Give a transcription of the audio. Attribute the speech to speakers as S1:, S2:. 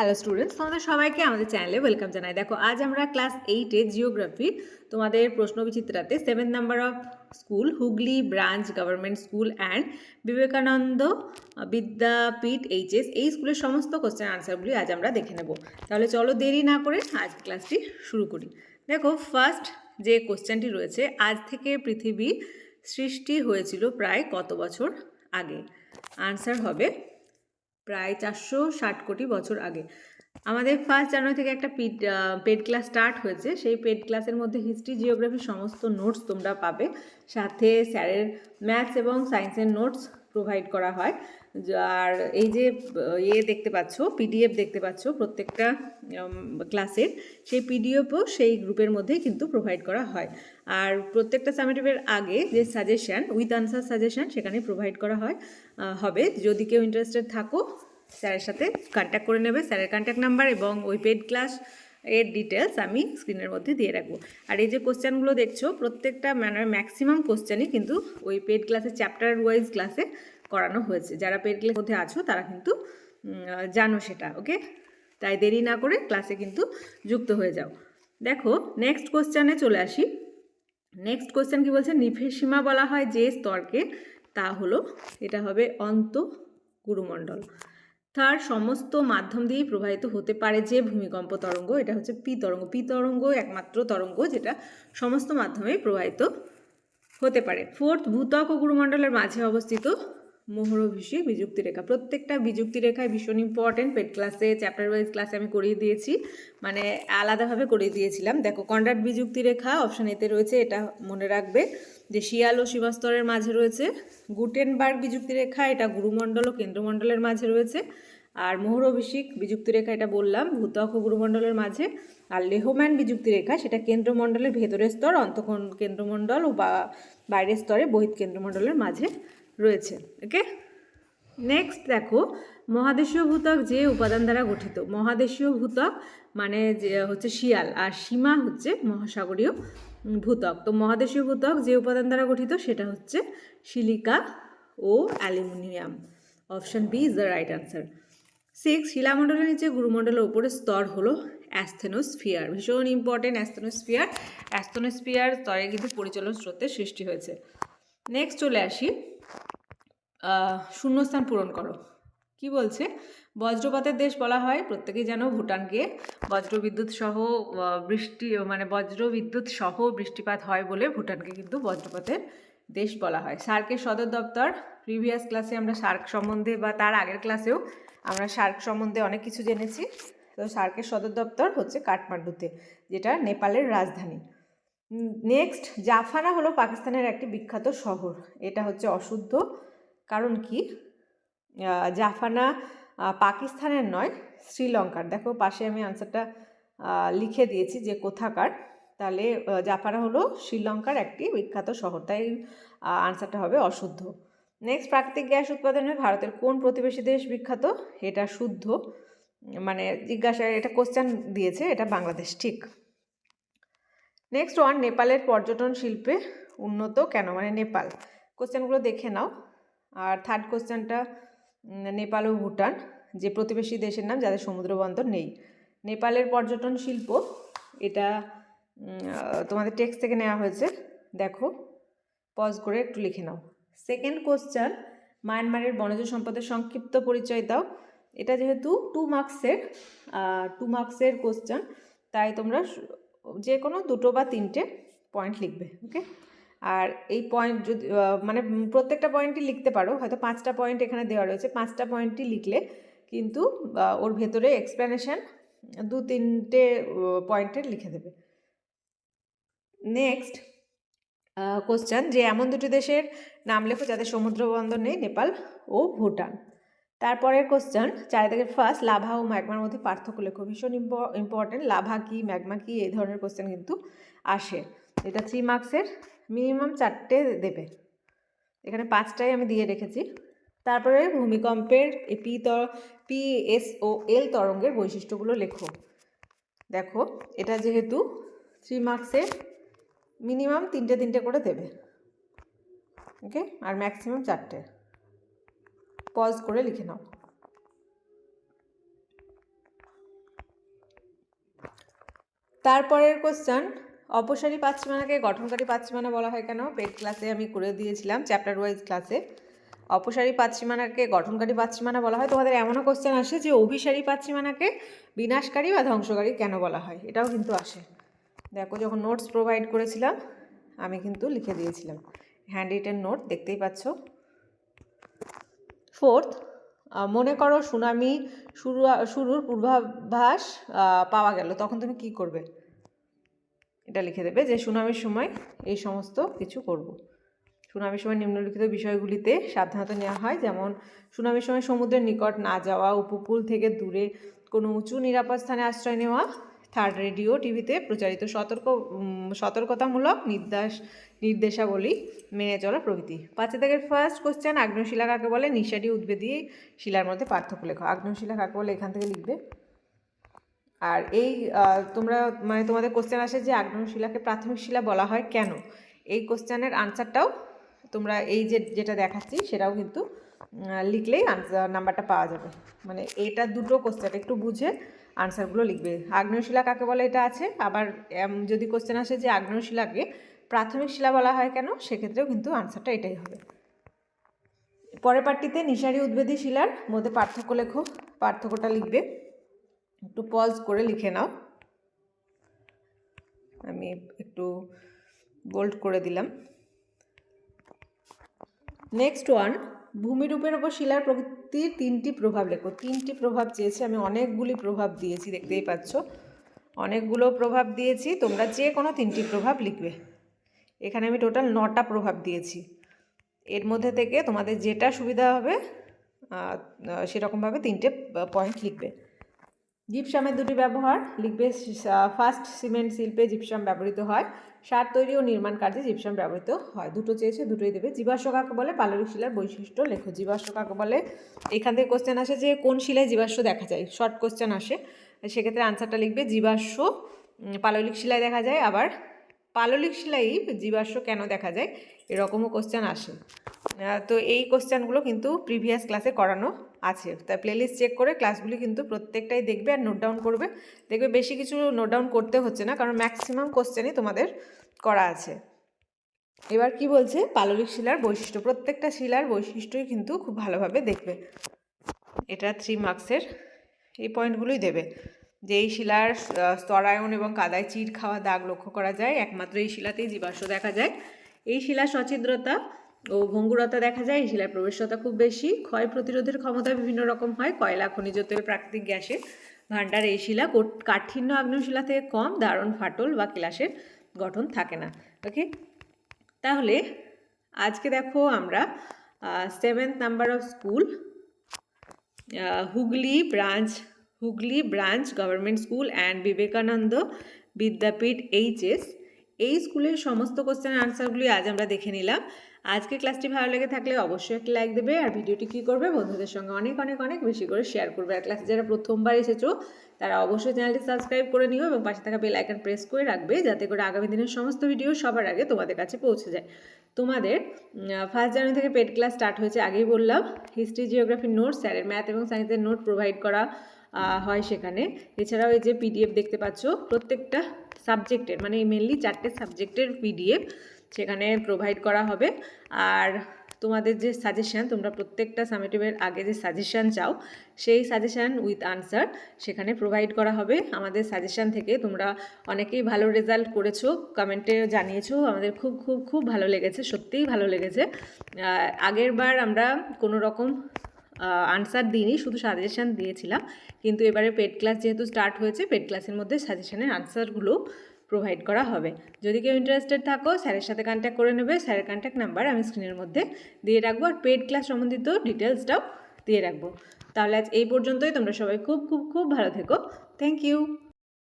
S1: Hello students তোমাদের সবাইকে আমাদের চ্যানেলে ওয়েলকাম জানাই। দেখো, আজ আমরা ক্লাস এইটে জিওগ্রাফি তোমাদের প্রশ্ন বিচিত্রাতে seven number of school Hooghly branch government school and Vivekananda Vidyapith HS এই স্কুলের সমস্ত কোশ্চেন আনসারগুলি আজ আমরা দেখে নেব। তাহলে চলো দেরি না করে আজ ক্লাসটি শুরু করি। দেখো ফার্স্ট যে কোশ্চেনটি রয়েছে, আজ থেকে পৃথিবী সৃষ্টি হয়েছিল প্রায় কত বছর আগে? আনসার হবে প্রায় চারশো ষাট কোটি বছর আগে। আমাদের ফার্স্ট জানুয়ারি থেকে একটা পিড পেড ক্লাস স্টার্ট হয়েছে। সেই পেড ক্লাসের মধ্যে হিস্ট্রি জিওগ্রাফি সমস্ত নোটস তোমরা পাবে। সাথে স্যারের ম্যাথস এবং সায়েন্সের নোটস প্রোভাইড করা হয়। আর এই যে ইয়ে দেখতে পাচ্ছ পিডিএফ দেখতে পাচ্ছ প্রত্যেকটা ক্লাসের সেই পিডিএফও সেই গ্রুপের মধ্যেই কিন্তু প্রোভাইড করা হয়। আর প্রত্যেকটা সামেটিভের আগে যে সাজেশন উইথ আনসার সাজেশান সেখানে প্রোভাইড করা হয় হবে। যদি কেউ ইন্টারেস্টেড থাকো স্যারের সাথে কন্ট্যাক্ট করে নেবে, স্যারের কন্ট্যাক্ট নাম্বার এবং ওই পেড ক্লাস এর ডিটেলস আমি স্ক্রিনের মধ্যে দিয়ে রাখব। আর এই যে কোশ্চেনগুলো দেখছ, প্রত্যেকটা মানে ম্যাক্সিমাম কোশ্চেনই কিন্তু ওই পেড ক্লাসে চ্যাপ্টার ওয়াইজ ক্লাসে করানো হয়েছে। যারা পেড ক্লাসের মধ্যে আছো, তারা কিন্তু জানো সেটা ওকে তাই দেরি না করে ক্লাসে কিন্তু যুক্ত হয়ে যাও। দেখো নেক্সট কোশ্চেনে চলে আসি। নেক্সট কোশ্চেন কি বলছে? নিফের সীমা বলা হয় যে স্তরকে, তা হলো, এটা হবে অন্ত গুরুমণ্ডল তার সমস্ত মাধ্যম দিয়েই প্রবাহিত হতে পারে যে ভূমিকম্প তরঙ্গ, এটা হচ্ছে পি তরঙ্গ। পি তরঙ্গ একমাত্র তরঙ্গ যেটা সমস্ত মাধ্যমে প্রবাহিত হতে পারে। ফোর্থ ভূতক ও গুরুমণ্ডলের মাঝে অবস্থিত মোহরভিষি বিযুক্তি রেখা প্রত্যেকটা বিযুক্তি রেখায় ভীষণ ইম্পর্টেন্ট পেট ক্লাসে চ্যাপ্টার ওয়াইজ ক্লাসে আমি করিয়ে দিয়েছি। মানে আলাদাভাবে করিয়ে দিয়েছিলাম। দেখো কন্ডাক্ট বিযুক্তি রেখা অপশান এতে রয়েছে, এটা মনে রাখবে। যে শিয়াল ও শিবাস্তরের মাঝে রয়েছে, গুটেনবার্গ বিযুক্তি রেখা এটা গুরুমণ্ডল ও কেন্দ্রমণ্ডলের মাঝে রয়েছে। আর মোহর অভিষেক বিযুক্তি রেখা এটা বললাম ভূতক ও গুরুমণ্ডলের মাঝে। আর লেহম্যান বিযুক্তি রেখা সেটা কেন্দ্রমণ্ডলের ভেতরের স্তর, অন্তঃকোণ কেন্দ্রমণ্ডল ও বা, বাইরের স্তরে বহিত কেন্দ্রমণ্ডলের মাঝে রয়েছে ওকে নেক্সট দেখো, মহাদেশীয় ভূতক যে উপাদান দ্বারা গঠিত। মহাদেশীয় ভূতক মানে যে, হচ্ছে শিয়াল, আর সীমা হচ্ছে মহাসাগরীয় ভূতক তো মহাদেশীয় ভূতক যে উপাদান দ্বারা গঠিত, সেটা হচ্ছে silica O aluminium. Option B is the right answer six শিলামণ্ডলের নিচে গুরুমণ্ডলের উপরে স্তর হলো অ্যাস্থেনোস্ফিয়ার। ভীষণ ইম্পর্টেন্ট অ্যাস্থেনোস্ফিয়ার। অ্যাস্থেনোস্ফিয়ার স্তরে কিন্তু পরিচালন স্রোতের সৃষ্টি হয়েছে। নেক্সট চলে আসি। শূন্যস্থান পূরণ করো। কি বলছে? বজ্রপাতের দেশ বলা হয়, প্রত্যেকেই জানো ভুটানকে। বজ্রবিদ্যুৎ সহ বৃষ্টি মানে বজ্রবিদ্যুৎ সহ বৃষ্টিপাত হয় বলে ভুটানকে কিন্তু বজ্রপাতের দেশ বলা হয়। সার্কের সদর দপ্তর, প্রিভিয়াস ক্লাসে আমরা সার্ক সম্বন্ধে বা তার আগের ক্লাসেও আমরা সার্ক সম্বন্ধে অনেক কিছু জেনেছি। তো সার্কের সদর দপ্তর হচ্ছে কাঠমান্ডুতে, যেটা নেপালের রাজধানী। নেক্সট জাফানা হলো পাকিস্তানের একটি বিখ্যাত শহর। এটা হচ্ছে অশুদ্ধ কারণ কি? জাফানা পাকিস্তানের নয়, শ্রীলঙ্কার। দেখো পাশে আমি আনসারটা লিখে দিয়েছি যে কোথাকার। তাহলে জাফানা হলো শ্রীলঙ্কার একটি বিখ্যাত শহর। তাই আনসারটা হবে অশুদ্ধ। নেক্সট প্রাকৃতিক গ্যাস উৎপাদনে ভারতের কোন প্রতিবেশী দেশ বিখ্যাত? এটা শুদ্ধ। মানে জিজ্ঞাসা, এটা কোশ্চেন দিয়েছে, এটা বাংলাদেশ, ঠিক। নেক্সট ওয়ান নেপালের পর্যটন শিল্পে উন্নত কেন? মানে নেপাল। কোশ্চেনগুলো দেখে নাও। আর থার্ড কোশ্চেনটা নেপাল ও ভুটান, যে প্রতিবেশী দেশের নাম যাদের সমুদ্র বন্দর নেই। নেপালের পর্যটন শিল্প, এটা তোমাদের টেক্সট থেকে নেওয়া হয়েছে। দেখো পজ করে একটু লিখে নাও। সেকেন্ড কোশ্চেন মায়ানমারের বনজ সম্পদের সংক্ষিপ্ত পরিচয় দাও। এটা যেহেতু টু মার্কসের টু মার্কসের কোশ্চেন তাই তোমরা যে কোনো দুটো বা তিনটে পয়েন্ট লিখবে ওকে আর এই পয়েন্ট যদি মানে প্রত্যেকটা পয়েন্টই লিখতে পারো, হয়তো পাঁচটা পয়েন্ট এখানে দেওয়া রয়েছে, পাঁচটা পয়েন্টই লিখলে কিন্তু ওর ভেতরে এক্সপ্লেনেশন দু তিনটে পয়েন্টের লিখে দেবে। নেক্সট কোশ্চেন যে এমন দুটি দেশের নাম লেখো যাদের সমুদ্র বন্দর নেই, নেপাল ও ভুটান। তারপরের কোশ্চেন চারিদিকের ফার্স্ট লাভা ও ম্যাগমার মধ্যে পার্থক্য লেখো। ভীষণ ইম্পর্টেন্ট লাভা কি, ম্যাগমা কি, এই ধরনের কোশ্চেন কিন্তু আসে। এটা থ্রি মার্কসের মিনিমাম চারটে দেবে। এখানে পাঁচটাই আমি দিয়ে রেখেছি। তারপরে ভূমিকম্পের পি তর পি এস ও এল তরঙ্গের বৈশিষ্ট্যগুলো লেখো। দেখো, এটা যেহেতু থ্রি মার্কসের মিনিমাম তিনটে তিনটে করে দেবে। ওকে আর ম্যাক্সিমাম চারটে। পজ করে লিখে নাও। তারপরের কোশ্চেন অপসারী পাচ্ছিমানাকে গঠনকারী পাচ্ছিমানা বলা হয় কেন? পেড ক্লাসে আমি করে দিয়েছিলাম চ্যাপ্টার ওয়াইজ ক্লাসে। অপসারী পাচ্ছিমানাকে গঠনকারী পাচ্ছিমানা বলা হয়? তোমাদের এমনও কোশ্চেন আসে যে অভিসারী পাচ্ছিমানাকে বিনাশকারী বা ধ্বংসকারী কেন বলা হয়? এটাও কিন্তু আসে। দেখো, যখন নোটস প্রোভাইড করেছিলাম, আমি কিন্তু লিখে দিয়েছিলাম। হ্যান্ড রিটেন নোট দেখতেই পাচ্ছ। ফোর্থ মনে করো সুনামি শুরু, শুরুর পূর্বাভাস পাওয়া গেল। তখন তুমি কি করবে? এটা লিখে দেবে যে সুনামির সময় এই সমস্ত কিছু করব। সুনামির সময় নিম্নলিখিত বিষয়গুলিতে সাবধানতা নেওয়া হয়। যেমন, সুনামির সময় সমুদ্রের নিকট না যাওয়া, উপকূল থেকে দূরে কোনো উঁচু নিরাপদ স্থানে আশ্রয় নেওয়া থার্ড রেডিও টিভিতে প্রচারিত সতর্ক সতর্কতামূলক নির্দেশ, নির্দেশাবলী মেনে চলা প্রভৃতি। পাঁচে থেকে ফার্স্ট কোশ্চেন আগ্নেয়শিলা কাকে বলে? নিঃসারী উদ্ভিদী শিলার মধ্যে পার্থক্য লেখো। আগ্নেয়শিলা কাকে বলে? এখান থেকে লিখবে। আর এই তোমরা মানে তোমাদের কোশ্চেন আসে যে আগ্নেয়শিলাকে প্রাথমিক শিলা বলা হয় কেন? এই কোশ্চেনের আনসারটাও তোমরা এই যে, যেটা দেখাচ্ছি সেটাও কিন্তু লিখলেই আনসার নাম্বারটা পাওয়া যাবে। মানে এটা দুটো কোশ্চেন একটু বুঝে আনসারগুলো লিখবে। আগ্নেয়শিলা কাকে বলে এটা আছে? আবার যদি কোশ্চেন আসে যে আগ্নেয়শিলাকে প্রাথমিক শিলা বলা হয় কেন? সেক্ষেত্রেও কিন্তু আনসারটা এটাই হবে। পরের পার্টিতে নিশারি উদ্ভিদী শিলার মধ্যে পার্থক্য লেখো, পার্থক্যটা লিখবে। একটু পজ করে লিখে নাও। আমি একটু বোল্ড করে দিলাম। নেক্সট ওয়ান ভূমিরূপের ওপর শিলার প্রকৃতির তিনটি প্রভাব লেখো। তিনটি প্রভাব চেয়েছি, আমি অনেকগুলি প্রভাব দিয়েছি, দেখতেই পাচ্ছ। অনেকগুলো প্রভাব দিয়েছি, তোমরা যে কোনো তিনটি প্রভাব লিখবে। এখানে আমি টোটাল নটা প্রভাব দিয়েছি। এর মধ্যে থেকে তোমাদের যেটা সুবিধা হবে সেরকমভাবে তিনটে পয়েন্ট লিখবে। জিপসামের দুটি ব্যবহার, লিখবে ফার্স্ট সিমেন্ট শিল্পে জিপসাম ব্যবহৃত হয়। সার তৈরি ও নির্মাণ কার্যে জিপসাম ব্যবহৃত হয়। দুটো চেয়েছে, দুটোই দেবে। জীবাশ্ম বলে? পাললিক শিলার বৈশিষ্ট্য লেখো। জীবাশ্ম কাকে বলে? এখান থেকে কোশ্চেন আসে যে কোন শিলায় জীবাশ্ম দেখা যায়? শর্ট কোশ্চেন আসে। সেক্ষেত্রে আনসারটা লিখবে, জীবাশ্ম পাললিক শিলায় দেখা যায়। আবার পাললিক শিলাই জীবাশ্ম কেন দেখা যায়? এরকমও কোশ্চেন আসে। তো এই কোশ্চেনগুলো কিন্তু প্রিভিয়াস ক্লাসে করানো আছে। তাই প্লেলিস্ট চেক করে ক্লাসগুলি কিন্তু প্রত্যেকটাই দেখবে আর নোট ডাউন করবে। দেখবে বেশি কিছু নোট ডাউন করতে হচ্ছে না, কারণ ম্যাক্সিমাম কোশ্চেনই তোমাদের করা আছে। এবার কি বলছে? পাললিক শিলার বৈশিষ্ট্য। প্রত্যেকটা শিলার বৈশিষ্ট্যই কিন্তু খুব ভালোভাবে দেখবে। এটা থ্রি মার্কসের এই পয়েন্টগুলোই দেবে। যে এই শিলার স্তরায়ন এবং কাদায় চির খাওয়া দাগ লক্ষ্য করা যায়। একমাত্র এই শিলাতেই জীবাশ্ম দেখা যায়। এই শিলার সছিদ্রতা ও ভঙ্গুরতা দেখা যায়, শিলার প্রবেশতা খুব বেশি। ক্ষয় প্রতিরোধের ক্ষমতা বিভিন্ন রকম হয়, কয়লা, খনিজ তেল, প্রাকৃতিক গ্যাসের ভাণ্ডার, এই শিলা কাঠিন্য আগ্নেয় শিলা থেকে কম, দারুণ ফাটল বা কেলাসের গঠন থাকে না। ওকে তাহলে আজকে দেখো আমরা seventh number of school Hooghly branch Hooghly branch government school and Vivekananda Vidyapith HS এই স্কুলের সমস্ত কোশ্চেনের আনসারগুলি আজ আমরা দেখে নিলাম। আজকে ক্লাসটি ভালো লেগে থাকলে অবশ্যই একটা লাইক দেবে আর ভিডিওটি কী করবে বন্ধুদের সঙ্গে অনেক অনেক অনেক বেশি করে শেয়ার করবে। আর ক্লাসে যারা প্রথমবার এসেছ, তারা অবশ্যই চ্যানেলটি সাবস্ক্রাইব করে নিও এবং পাশে থাকা বেল আইকন প্রেস করে রাখবে যাতে করে আগামী দিনের সমস্ত ভিডিও সবার আগে তোমাদের কাছে পৌঁছে যায়। তোমাদের ফার্স্ট জানুয়ারি থেকে পেড ক্লাস স্টার্ট হয়েছে আগেই বললাম। হিস্ট্রি জিওগ্রাফির নোট স্যারের ম্যাথ এবং সায়েন্সের নোট প্রোভাইড করা হয় সেখানে। এছাড়াও এই যে পিডিএফ দেখতে পাচ্ছ, প্রত্যেকটা সাবজেক্টের মানে মেনলি চারটে সাবজেক্টের পিডিএফ সেখানে প্রোভাইড করা হবে। আর তোমাদের যে সাজেশান তোমরা প্রত্যেকটা সামেটিভের আগে যে সাজেশান চাও, সেই সাজেশান উইথ আনসার সেখানে প্রোভাইড করা হবে। আমাদের সাজেশান থেকে তোমরা অনেকেই ভালো রেজাল্ট করেছ কমেন্টে জানিয়েছো। আমাদের খুব খুব খুব ভালো লেগেছে, সত্যিই ভালো লেগেছে। আগের বার আমরা কোনো রকম আনসার দিইনি, শুধু সাজেশান দিয়েছিলাম। কিন্তু এবারে পেড ক্লাস যেহেতু স্টার্ট হয়েছে পেড ক্লাসের মধ্যে সাজেশানের আনসারগুলো প্রোভাইড করা হবে। যদি কেউ ইন্টারেস্টেড থাকো স্যারের সাথে কন্ট্যাক্ট করে নেবে স্যারের কন্ট্যাক্ট নাম্বার আমি স্ক্রিনের মধ্যে দিয়ে রাখব। আর পেড ক্লাস সম্বন্ধিত ডিটেলসটাও দিয়ে রাখব। তাহলে আজ এই পর্যন্তই। তোমরা সবাই খুব খুব খুব ভালো থেকো। Thank you